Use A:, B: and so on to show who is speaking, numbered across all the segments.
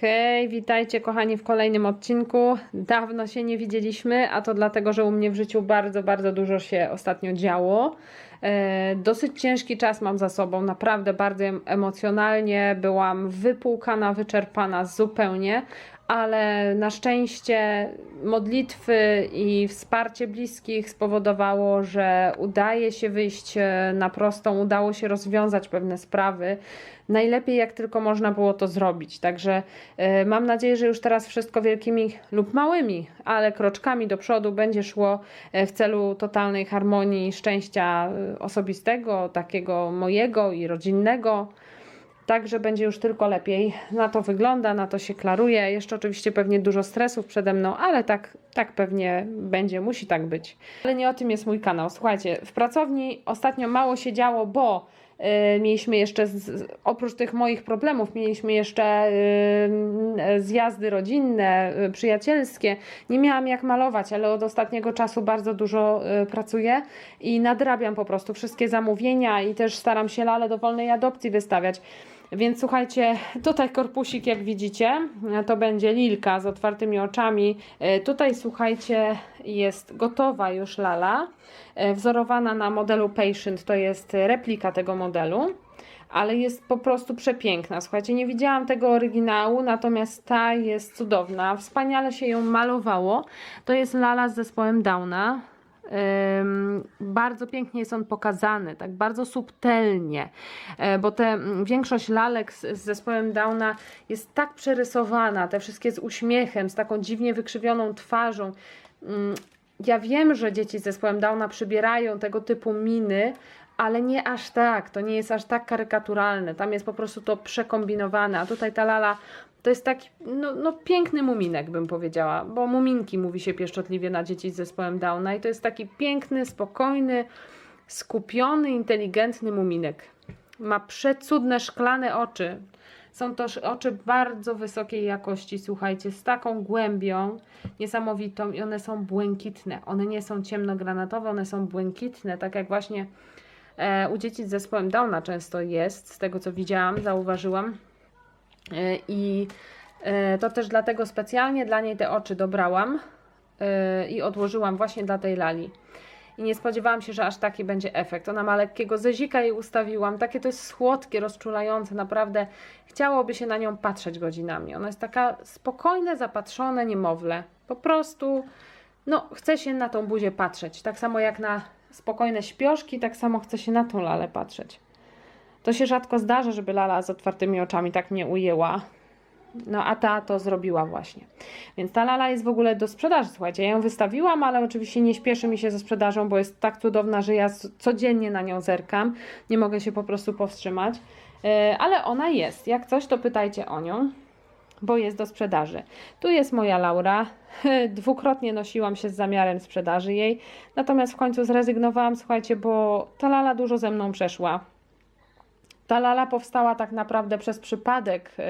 A: Hej, witajcie kochani w kolejnym odcinku. Dawno się nie widzieliśmy, a to dlatego, że u mnie w życiu bardzo, bardzo dużo się ostatnio działo. E, dosyć ciężki czas mam za sobą, naprawdę bardzo em- emocjonalnie byłam wypłukana, wyczerpana zupełnie, ale na szczęście modlitwy i wsparcie bliskich spowodowało, że udaje się wyjść e, na prostą, udało się rozwiązać pewne sprawy. Najlepiej jak tylko można było to zrobić. Także e, mam nadzieję, że już teraz wszystko wielkimi lub małymi, ale kroczkami do przodu będzie szło e, w celu totalnej harmonii, szczęścia osobistego, takiego mojego i rodzinnego. Także będzie już tylko lepiej. Na to wygląda, na to się klaruje. Jeszcze oczywiście pewnie dużo stresów przede mną, ale tak, tak pewnie będzie, musi tak być. Ale nie o tym jest mój kanał. Słuchajcie, w pracowni ostatnio mało się działo, bo mieliśmy jeszcze, z, oprócz tych moich problemów, mieliśmy jeszcze y, zjazdy rodzinne, y, przyjacielskie. Nie miałam jak malować, ale od ostatniego czasu bardzo dużo y, pracuję i nadrabiam po prostu wszystkie zamówienia i też staram się lale do wolnej adopcji wystawiać. Więc słuchajcie, tutaj korpusik, jak widzicie, to będzie lilka z otwartymi oczami. E, Tutaj słuchajcie, jest gotowa już lala, e, wzorowana na modelu Patient, to jest replika tego modelu. Ale jest po prostu przepiękna. Słuchajcie, nie widziałam tego oryginału, natomiast ta jest cudowna. Wspaniale się ją malowało. To jest lala z zespołem Downa. Bardzo pięknie jest on pokazany, tak bardzo subtelnie, e, bo te mm, większość lalek z, z zespołem Downa jest tak przerysowana, te wszystkie z uśmiechem, z taką dziwnie wykrzywioną twarzą. Ym, Ja wiem, że dzieci z zespołem Downa przybierają tego typu miny, ale nie aż tak, to nie jest aż tak karykaturalne, tam jest po prostu to przekombinowane, a tutaj ta lala to jest taki no, no, piękny muminek, bym powiedziała, bo muminki mówi się pieszczotliwie na dzieci z zespołem Downa i to jest taki piękny, spokojny, skupiony, inteligentny muminek. Ma przecudne szklane oczy. Są to oczy bardzo wysokiej jakości, słuchajcie, z taką głębią niesamowitą i one są błękitne. One nie są ciemnogranatowe, one są błękitne, tak jak właśnie u dzieci z zespołem Downa często jest, z tego co widziałam, zauważyłam. E, I e, to też dlatego specjalnie dla niej te oczy dobrałam e, i odłożyłam właśnie dla tej lali. I nie spodziewałam się, że aż taki będzie efekt. Ona ma lekkiego zezika i ustawiłam. Takie to jest słodkie, rozczulające. Naprawdę chciałoby się na nią patrzeć godzinami. Ona jest taka spokojne, zapatrzone niemowlę. Po prostu, no, chce się na tą buzię patrzeć. Tak samo jak na spokojne śpioszki, tak samo chce się na tą lalę patrzeć. To się rzadko zdarza, żeby lala z otwartymi oczami tak mnie ujęła. No a ta to zrobiła właśnie. Więc ta lala jest w ogóle do sprzedaży. Słuchajcie, ja ją wystawiłam, ale oczywiście nie śpieszy mi się ze sprzedażą, bo jest tak cudowna, że ja codziennie na nią zerkam. Nie mogę się po prostu powstrzymać. E, Ale ona jest. Jak coś, to pytajcie o nią, bo jest do sprzedaży. Tu jest moja Laura. Dwukrotnie nosiłam się z zamiarem sprzedaży jej, natomiast w końcu zrezygnowałam, słuchajcie, bo ta lala dużo ze mną przeszła. Ta lala powstała tak naprawdę przez przypadek, yy,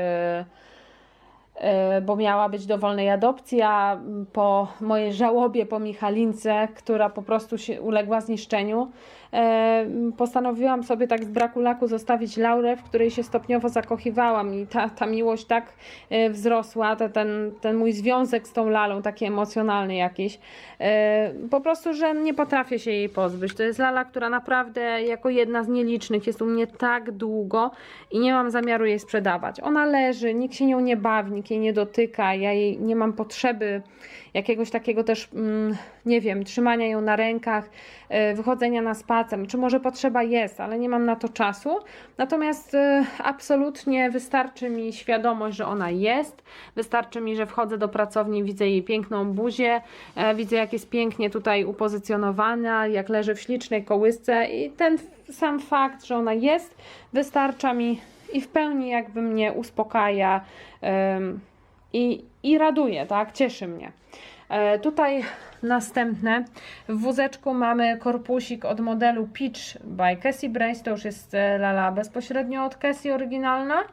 A: bo miała być do wolnej adopcji, a mm, po mojej żałobie po Michalince, która po prostu się uległa zniszczeniu, yy, postanowiłam sobie tak z braku laku zostawić Laurę, w której się stopniowo zakochiwałam i ta, ta miłość tak yy, wzrosła, te, ten, ten mój związek z tą lalą, taki emocjonalny jakiś, po prostu, że nie potrafię się jej pozbyć. To jest lala, która naprawdę jako jedna z nielicznych jest u mnie tak długo i nie mam zamiaru jej sprzedawać. Ona leży, nikt się nią nie bawi, nikt jej nie dotyka, ja jej nie mam potrzeby jakiegoś takiego też, mm, nie wiem, trzymania ją na rękach, e, wychodzenia na spacer, czy może potrzeba jest, ale nie mam na to czasu. Natomiast e, absolutnie wystarczy mi świadomość, że ona jest, wystarczy mi, że wchodzę do pracowni, widzę jej piękną buzię, e, widzę jak jest pięknie tutaj upozycjonowana, jak leży w ślicznej kołysce i ten sam fakt, że ona jest, wystarcza mi i w pełni jakby mnie uspokaja i, i raduje, tak, cieszy mnie. E, tutaj następne. W wózeczku mamy korpusik od modelu Peach by Cassie Brace. To już jest e, lala bezpośrednio od Cassie oryginalna.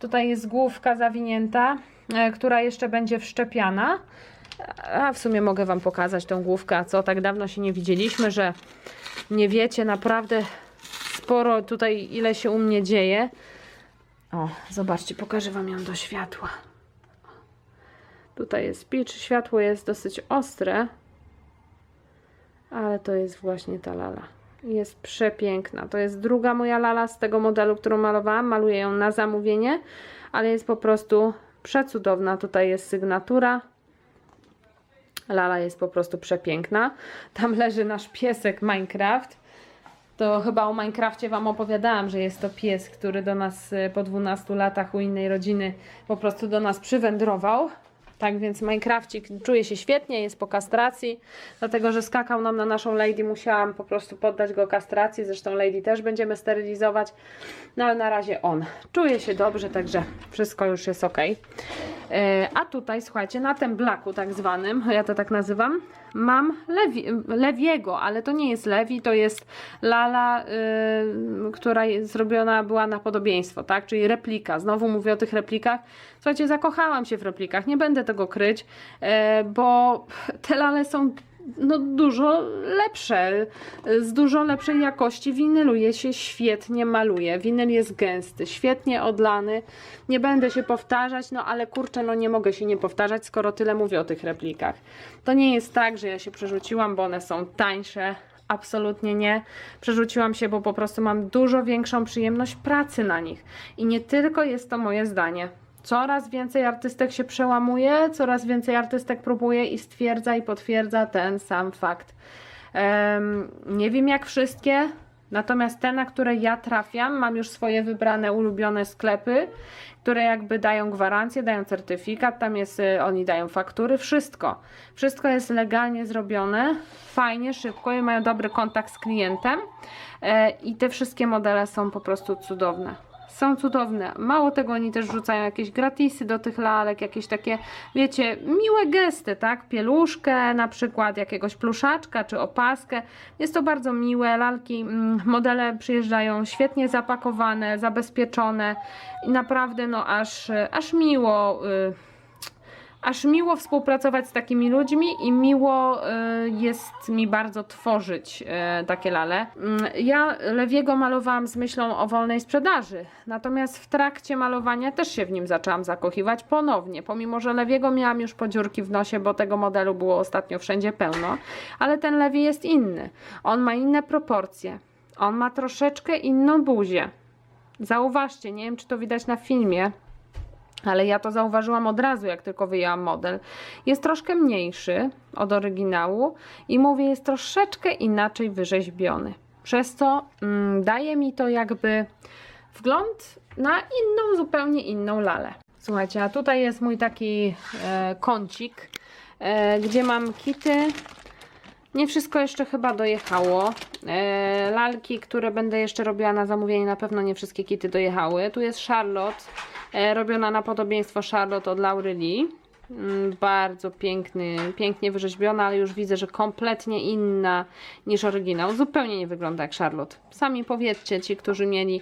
A: Tutaj jest główka zawinięta, e, która jeszcze będzie wszczepiana. A w sumie mogę Wam pokazać tą główkę, co tak dawno się nie widzieliśmy, że nie wiecie naprawdę sporo tutaj ile się u mnie dzieje. O, zobaczcie, pokażę Wam ją do światła. Tutaj jest pitch, światło jest dosyć ostre, ale to jest właśnie ta lala. Jest przepiękna. To jest druga moja lala z tego modelu, którą malowałam. Maluję ją na zamówienie, ale jest po prostu przecudowna. Tutaj jest sygnatura. Lala jest po prostu przepiękna. Tam leży nasz piesek Minecraft. To chyba o Minecrafcie Wam opowiadałam, że jest to pies, który do nas y, po 12 latach u innej rodziny po prostu do nas przywędrował. Tak więc Minecrafcik czuje się świetnie, jest po kastracji, dlatego że skakał nam na naszą Lady, musiałam po prostu poddać go kastracji, zresztą Lady też będziemy sterylizować, no ale na razie on czuje się dobrze, także wszystko już jest ok. A tutaj, słuchajcie, na tym blaku tak zwanym, ja to tak nazywam, mam lewi, lewiego, ale to nie jest lewi, to jest lala, y, która jest zrobiona była na podobieństwo, tak? Czyli replika. Znowu mówię o tych replikach. Słuchajcie, zakochałam się w replikach, nie będę tego kryć, y, bo te lale są no, dużo lepsze, z dużo lepszej jakości. Winyluje się świetnie, maluje. Winyl jest gęsty, świetnie odlany. Nie będę się powtarzać, no ale kurczę, no nie mogę się nie powtarzać, skoro tyle mówię o tych replikach. To nie jest tak, że ja się przerzuciłam, bo one są tańsze. Absolutnie nie. Przerzuciłam się, bo po prostu mam dużo większą przyjemność pracy na nich. I nie tylko jest to moje zdanie. Coraz więcej artystek się przełamuje, coraz więcej artystek próbuje i stwierdza i potwierdza ten sam fakt. Em, nie wiem jak wszystkie, natomiast te, na które ja trafiam, mam już swoje wybrane, ulubione sklepy, które jakby dają gwarancję, dają certyfikat, tam jest, y, oni dają faktury, wszystko. Wszystko jest legalnie zrobione, fajnie, szybko i mają dobry kontakt z klientem e, i te wszystkie modele są po prostu cudowne są cudowne. Mało tego, oni też rzucają jakieś gratisy do tych lalek, jakieś takie, wiecie, miłe gesty, tak? Pieluszkę na przykład, jakiegoś pluszaczka czy opaskę. Jest to bardzo miłe. Lalki, mm, modele przyjeżdżają świetnie zapakowane, zabezpieczone i naprawdę, no aż, aż miło. Y aż miło współpracować z takimi ludźmi i miło y, jest mi bardzo tworzyć y, takie lale. Mm, Ja Lewiego malowałam z myślą o wolnej sprzedaży, natomiast w trakcie malowania też się w nim zaczęłam zakochiwać ponownie, pomimo że Lewiego miałam już podziurki w nosie, bo tego modelu było ostatnio wszędzie pełno, ale ten Lewi jest inny. On ma inne proporcje, on ma troszeczkę inną buzię. Zauważcie, nie wiem czy to widać na filmie, ale ja to zauważyłam od razu, jak tylko wyjęłam model. Jest troszkę mniejszy od oryginału i mówię, jest troszeczkę inaczej wyrzeźbiony. Przez co mm, daje mi to jakby wgląd na inną, zupełnie inną lalę. Słuchajcie, a tutaj jest mój taki e, kącik, e, gdzie mam kity. Nie wszystko jeszcze chyba dojechało. E, lalki, które będę jeszcze robiła na zamówienie, na pewno nie wszystkie kity dojechały. Tu jest Charlotte, robiona na podobieństwo Charlotte od Laury Lee. Mm, Bardzo piękny, pięknie wyrzeźbiona, ale już widzę, że kompletnie inna niż oryginał. Zupełnie nie wygląda jak Charlotte. Sami powiedzcie ci, którzy mieli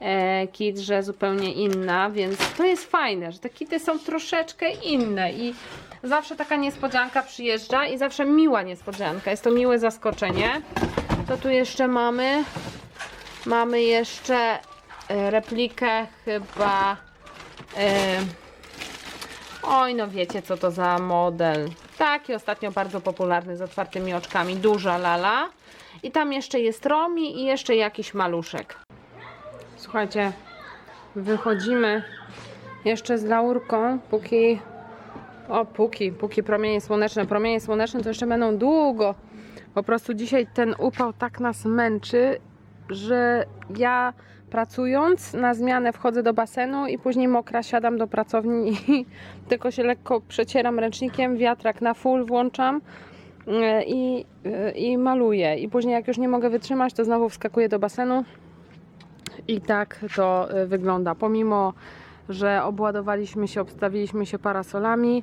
A: e, kit, że zupełnie inna, więc to jest fajne, że te kity są troszeczkę inne i zawsze taka niespodzianka przyjeżdża i zawsze miła niespodzianka. Jest to miłe zaskoczenie. Co tu jeszcze mamy? Mamy jeszcze e, replikę chyba e, Oj, no wiecie co to za model. Taki ostatnio bardzo popularny z otwartymi oczkami. Duża lala. I tam jeszcze jest Romi i jeszcze jakiś maluszek. Słuchajcie, wychodzimy jeszcze z laurką, póki. O, póki, póki promienie słoneczne. Promienie słoneczne to jeszcze będą długo. Po prostu dzisiaj ten upał tak nas męczy, że ja pracując na zmianę wchodzę do basenu i później mokra siadam do pracowni i tylko się lekko przecieram ręcznikiem, wiatrak na full włączam e, i, e, i maluję. I później jak już nie mogę wytrzymać, to znowu wskakuję do basenu i tak to e, wygląda. Pomimo, że obładowaliśmy się, obstawiliśmy się parasolami,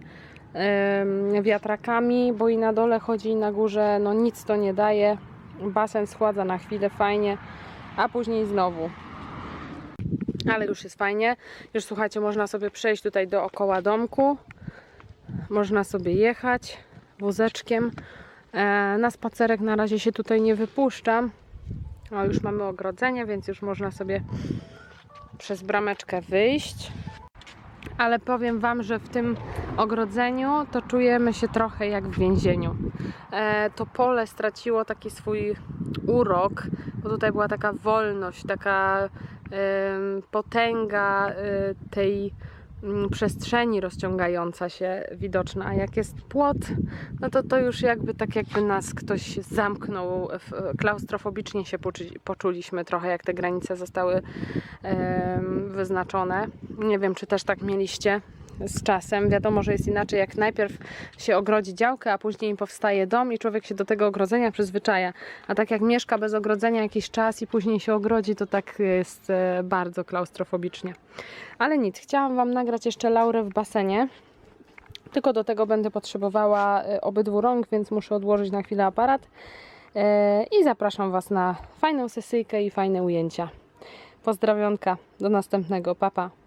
A: wiatrakami, bo i na dole chodzi i na górze, no nic to nie daje. Basen schładza na chwilę fajnie, a później znowu. Ale już jest fajnie. Już słuchajcie, można sobie przejść tutaj dookoła domku. Można sobie jechać wózeczkiem. E, na spacerek na razie się tutaj nie wypuszczam. O, już mamy ogrodzenie, więc już można sobie przez brameczkę wyjść. ale powiem Wam, że w tym ogrodzeniu to czujemy się trochę jak w więzieniu. E, to pole straciło taki swój urok, bo tutaj była taka wolność, taka potęga e, tej mm, przestrzeni rozciągająca się widoczna, a jak jest płot, no to to już jakby tak jakby nas ktoś zamknął, klaustrofobicznie się poczu- poczuliśmy trochę, jak te granice zostały wyznaczone. Nie wiem, czy też tak mieliście z czasem. Wiadomo, że jest inaczej, jak najpierw się ogrodzi działkę, a później powstaje dom i człowiek się do tego ogrodzenia przyzwyczaja. A tak jak mieszka bez ogrodzenia jakiś czas i później się ogrodzi, to tak jest e, bardzo klaustrofobicznie. Ale nic, chciałam Wam nagrać jeszcze laurę w basenie. Tylko do tego będę potrzebowała e, obydwu rąk, więc muszę odłożyć na chwilę aparat. E, I zapraszam Was na fajną sesyjkę i fajne ujęcia. Pozdrawionka, do następnego, papa. Pa.